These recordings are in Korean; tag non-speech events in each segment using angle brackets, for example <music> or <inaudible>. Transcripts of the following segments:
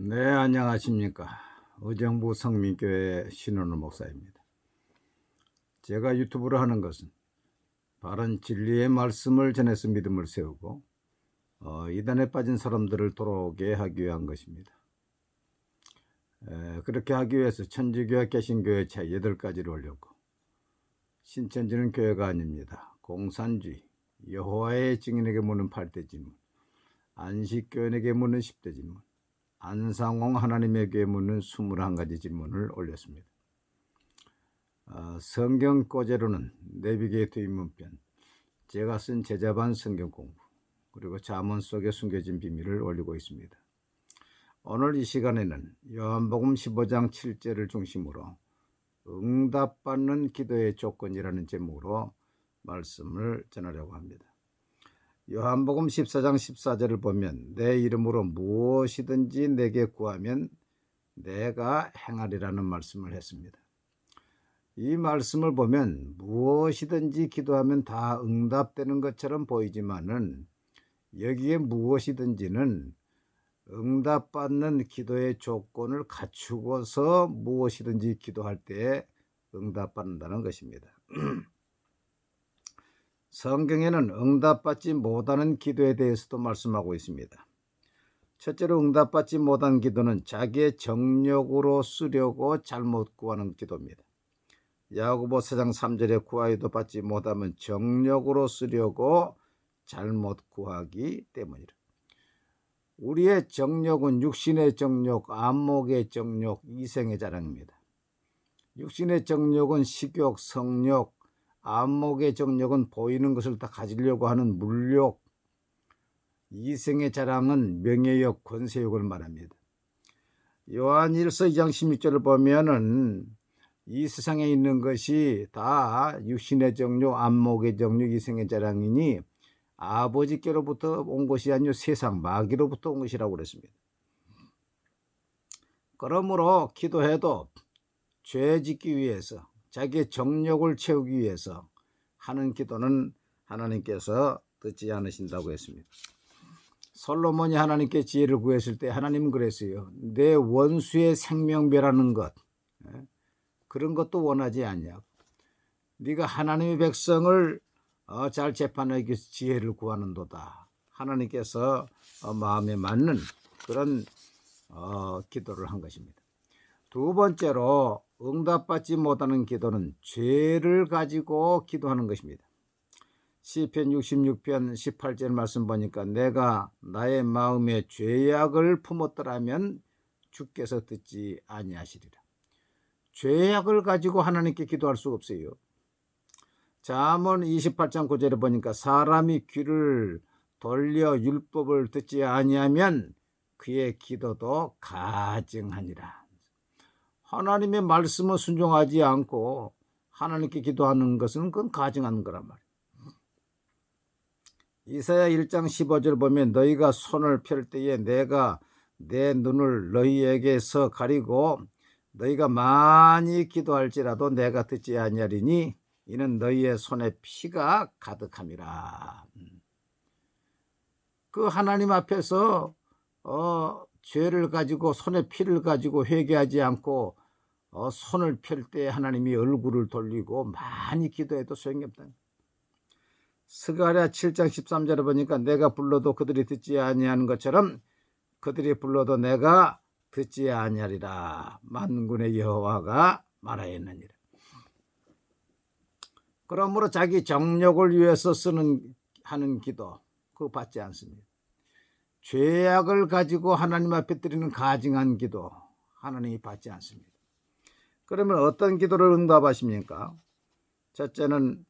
네, 안녕하십니까. 의정부 성민교회 신원우 목사입니다. 제가 유튜브를 하는 것은 바른 진리의 말씀을 전해서 믿음을 세우고 어, 이단에 빠진 사람들을 돌아오게 하기 위한 것입니다. 에, 그렇게 하기 위해서 천주교와 개신교회 차 8가지를 올렸고 신천지는 교회가 아닙니다. 공산주의, 여호와의 증인에게 묻는 8대 질문, 안식교인에게 묻는 10대 질문, 안상홍 하나님에게 묻는 21가지 질문을 올렸습니다. 어, 성경 꼬제로는 내비게이터 입문편, 제가 쓴 제자반 성경 공부, 그리고 자문 속에 숨겨진 비밀을 올리고 있습니다. 오늘 이 시간에는 요한복음 15장 7절을 중심으로 응답받는 기도의 조건이라는 제목으로 말씀을 전하려고 합니다. 요한복음 14장 14절을 보면 내 이름으로 무엇이든지 내게 구하면 내가 행하리라는 말씀을 했습니다. 이 말씀을 보면 무엇이든지 기도하면 다 응답되는 것처럼 보이지만은 여기에 무엇이든지는 응답받는 기도의 조건을 갖추고서 무엇이든지 기도할 때 응답받는다는 것입니다. <clears throat> 성경에는 응답받지 못하는 기도에 대해서도 말씀하고 있습니다. 첫째로 응답받지 못한 기도는 자기의 정력으로 쓰려고 잘못 구하는 기도입니다. 야고보 4장 3절에 구하여도 받지 못하면 정력으로 쓰려고 잘못 구하기 때문이라. 우리의 정력은 육신의 정력, 안목의 정력, 이생의 자랑입니다. 육신의 정력은 식욕, 성욕, 안목의 정력은 보이는 것을 다 가지려고 하는 물욕, 이생의 자랑은 명예욕, 권세욕을 말합니다. 요한 1서 2장 16절을 보면은 이 세상에 있는 것이 다 육신의 정욕, 안목의 정욕, 이생의 자랑이니 아버지께로부터 온 것이 아니요 세상 마귀로부터 온 것이라고 그랬습니다. 그러므로 기도해도 죄 짓기 위해서 자기의 정력을 채우기 위해서 하는 기도는 하나님께서 듣지 않으신다고 했습니다. 솔로몬이 하나님께 지혜를 구했을 때 하나님은 그랬어요. 내 원수의 생명배라는 것 예? 그런 것도 원하지 않냐. 네가 하나님의 백성을 어, 잘 재판하기 위해서 지혜를 구하는도다. 하나님께서 어, 마음에 맞는 그런 어, 기도를 한 것입니다. 두 번째로 응답받지 못하는 기도는 죄를 가지고 기도하는 것입니다. 시편 66편 18절 말씀 보니까 내가 나의 마음에 죄악을 품었더라면 주께서 듣지 아니하시리라. 죄악을 가지고 하나님께 기도할 수 없어요. 잠언 28장 9절에 보니까 사람이 귀를 돌려 율법을 듣지 아니하면 그의 기도도 가증하니라. 하나님의 말씀을 순종하지 않고 하나님께 기도하는 것은 그건 가증한 거란 말이에요. 이사야 1장 15절 보면 너희가 손을 펼 때에 내가 내 눈을 너희에게서 가리고 너희가 많이 기도할지라도 내가 듣지 아니하리니 이는 너희의 손에 피가 가득함이라. 그 하나님 앞에서 어, 죄를 가지고 손에 피를 가지고 회개하지 않고 어, 손을 펼 때 하나님이 얼굴을 돌리고 많이 기도해도 소용이 없다. 스가랴 7장 13절에 보니까 내가 불러도 그들이 듣지 아니하는 것처럼 그들이 불러도 내가 듣지 아니하리라 만군의 여호와가 말하였느니라. 그러므로 자기 정력을 위해서 쓰는 하는 기도 그거 받지 않습니다. 죄악을 가지고 하나님 앞에 드리는 가증한 기도 하나님이 받지 않습니다. 그러면 어떤 기도를 응답하십니까? 첫째는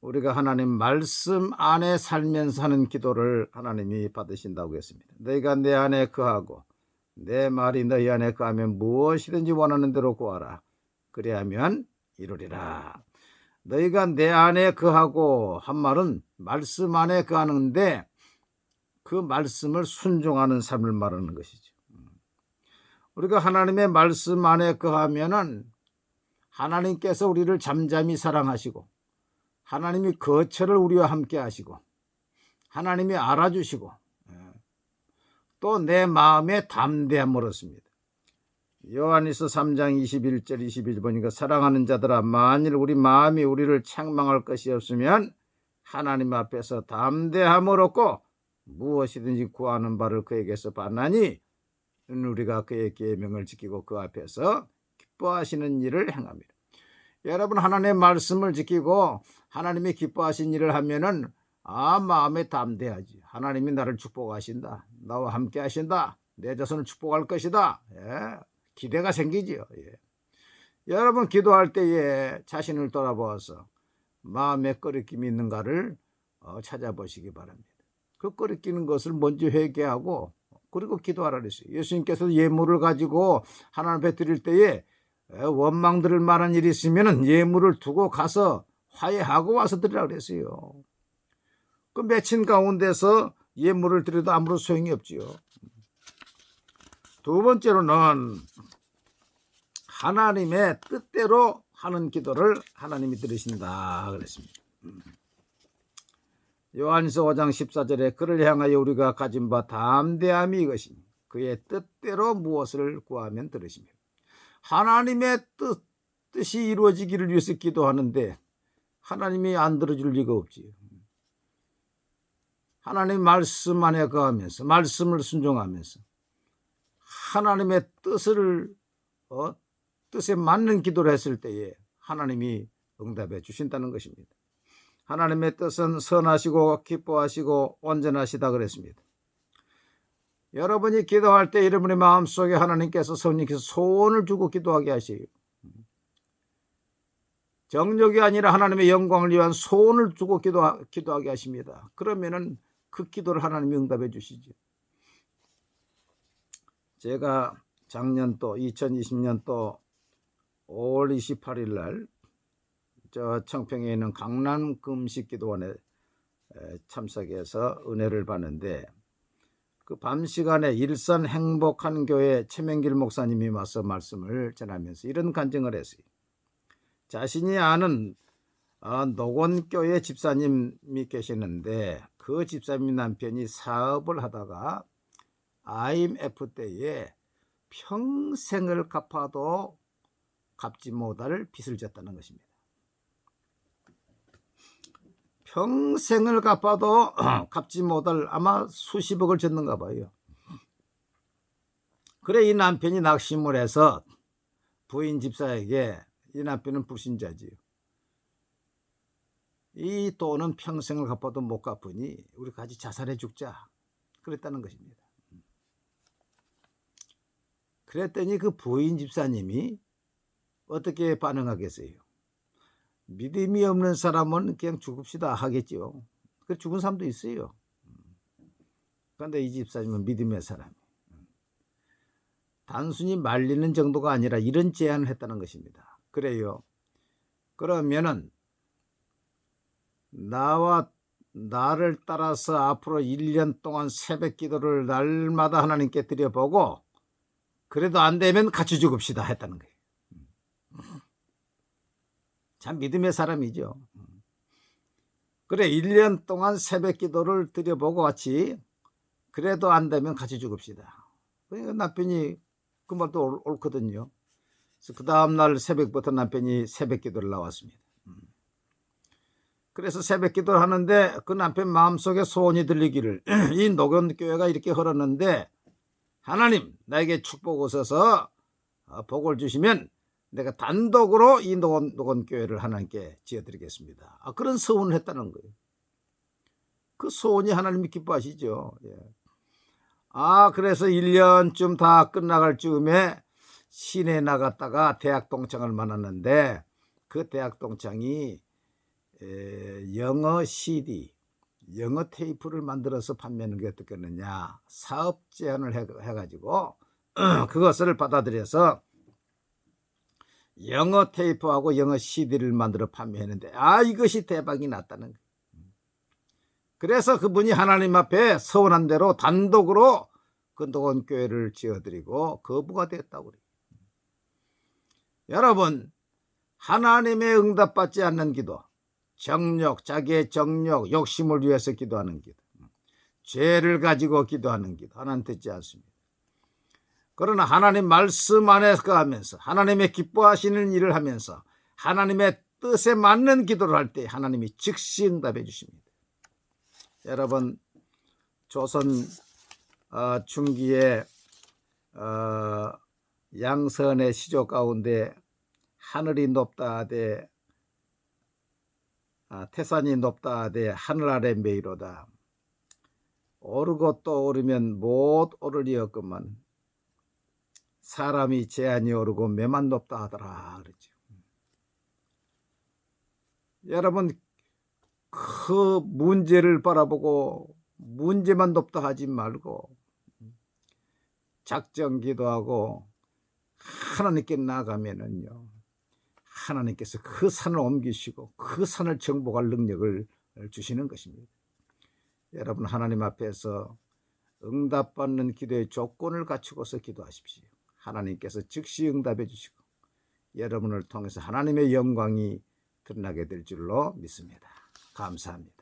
우리가 하나님 말씀 안에 살면서 하는 기도를 하나님이 받으신다고 했습니다. 너희가 내 안에 거하고 내 말이 너희 안에 거하면 무엇이든지 원하는 대로 구하라. 그래야면 이루리라. 너희가 내 안에 거하고 한 말은 말씀 안에 거하는데 그 말씀을 순종하는 삶을 말하는 것이죠. 우리가 하나님의 말씀 안에 거하면은 하나님께서 우리를 잠잠히 사랑하시고 하나님이 거처를 우리와 함께 하시고 하나님이 알아주시고 또또내 마음에 담대함을 얻습니다. 요한일서 3장 21절 22절 보니까 사랑하는 자들아 만일 우리 마음이 우리를 책망할 것이 없으면 하나님 앞에서 담대함을 얻고 무엇이든지 구하는 바를 그에게서 받나니 우리가 그의 계명을 지키고 그 앞에서 기뻐하시는 일을 행합니다. 여러분 하나님의 말씀을 지키고 하나님이 기뻐하신 일을 하면은 아 마음에 담대하지. 하나님이 나를 축복하신다. 나와 함께 하신다. 내 자손을 축복할 것이다. 예. 기대가 생기지요. 예. 여러분 기도할 때에 자신을 돌아보아서 마음에 꺼리낌이 있는가를 어, 찾아보시기 바랍니다. 그 꺼리끼는 것을 먼저 회개하고 그리고 기도하라 그랬어요. 예수님께서 예물을 가지고 하나님 앞에 드릴 때에 에, 원망 들을 만한 일이 있으면 예물을 두고 가서 화해하고 와서 드리라 그랬어요. 그 맺힌 가운데서 예물을 드려도 아무런 소용이 없지요. 두 번째로는 하나님의 뜻대로 하는 기도를 하나님이 들으신다 그랬습니다. 음. 요한서 5장 14절에 그를 향하여 우리가 가진 바 담대함이 이것이니 그의 뜻대로 무엇을 구하면 들으시며 하나님의 뜻, 뜻이 이루어지기를 위해서 기도하는데 하나님이 안 들어줄 리가 없지요. 하나님 말씀 안에 거하면서 말씀을 순종하면서 하나님의 뜻을 어, 뜻에 맞는 기도를 했을 때에 하나님이 응답해 주신다는 것입니다. 하나님의 뜻은 선하시고 기뻐하시고 온전하시다 그랬습니다. 여러분이 기도할 때 여러분의 마음속에 하나님께서 성령께서 소원을 주고 기도하게 하세요. 정력이 아니라 하나님의 영광을 위한 소원을 주고 기도하, 기도하게 하십니다. 그러면은 그 기도를 하나님이 응답해 주시죠. 제가 작년도 2020년도 5월 28일 날 저 청평에 있는 강남 금식 기도원에 참석해서 은혜를 받는데 그 밤 시간에 일산 행복한 교회 최명길 목사님이 와서 말씀을 전하면서 이런 간증을 했어요. 자신이 아는 어, 노건교회 집사님이 계시는데 그 집사님 남편이 사업을 하다가 IMF 때에 평생을 갚아도 갚지 못할 빚을 졌다는 것입니다. 평생을 갚아도 <clears throat> 갚지 못할 아마 수십억을 졌는가 봐요. 그래 이 남편이 낙심을 해서 부인 집사에게 이 남편은 불신자지요. 이 돈은 평생을 갚아도 못 갚으니 우리 같이 자살해 죽자. 그랬다는 것입니다. 그랬더니 그 부인 집사님이 어떻게 반응하겠어요? 믿음이 없는 사람은 그냥 죽읍시다 하겠죠. 그 죽은 사람도 있어요. 그런데 이 집사님은 믿음의 사람. 단순히 말리는 정도가 아니라 이런 제안을 했다는 것입니다. 그래요. 그러면은 나와 나를 따라서 앞으로 1년 동안 새벽 기도를 날마다 하나님께 드려보고 그래도 안 되면 같이 죽읍시다 했다는 거예요. 참 믿음의 사람이죠. 그래 1년 동안 새벽 기도를 드려보고 같이 그래도 안 되면 같이 죽읍시다. 그러니까 남편이 그 말도 옳, 거든요 그래서 그 다음날 새벽부터 남편이 새벽 기도를 나왔습니다. 그래서 새벽 기도를 하는데 그 남편 마음속에 소원이 들리기를 <clears throat> 이 녹연교회가 이렇게 흘렀는데 하나님 나에게 축복 오셔서 어, 복을 주시면 내가 단독으로 이 녹원, 녹원교회를 하나님께 지어드리겠습니다. 아, 그런 소원을 했다는 거예요. 그 소원이 하나님이 기뻐하시죠. 예. 아, 그래서 1년쯤 다 끝나갈 즈음에 시내 나갔다가 대학 동창을 만났는데 그 대학 동창이 영어 CD, 영어 테이프를 만들어서 판매하는 게 어떻겠느냐 사업 제안을 해, 해가지고 <clears throat> 그것을 받아들여서 영어 테이프하고 영어 CD를 만들어 판매했는데 아 이것이 대박이 났다는 거예요. 그래서 그분이 하나님 앞에 서운한 대로 단독으로 근도원 교회를 지어드리고 거부가 됐다고 그래요. 여러분 하나님의 응답받지 않는 기도 정력, 자기의 정력, 욕심을 위해서 기도하는 기도. 죄를 가지고 기도하는 기도 하나님 듣지 않습니다. 그러나 하나님 말씀 안에서 하면서 하나님의 기뻐하시는 일을 하면서 하나님의 뜻에 맞는 기도를 할 때 하나님이 즉시 응답해 주십니다. 여러분 조선 어, 중기에 어, 양선의 시조 가운데 하늘이 높다 하되 아, 태산이 높다 하되 하늘 아래 메이로다 오르고 또 오르면 못 오르리었건만 사람이 제한이 오르고 매만 높다 하더라 그러죠. 여러분 그 문제를 바라보고 문제만 높다 하지 말고 작정 기도하고 하나님께 나가면은요 하나님께서 그 산을 옮기시고 그 산을 정복할 능력을 주시는 것입니다. 여러분 하나님 앞에서 응답받는 기도의 조건을 갖추고서 기도하십시오. 하나님께서 즉시 응답해 주시고 여러분을 통해서 하나님의 영광이 드러나게 될 줄로 믿습니다. 감사합니다.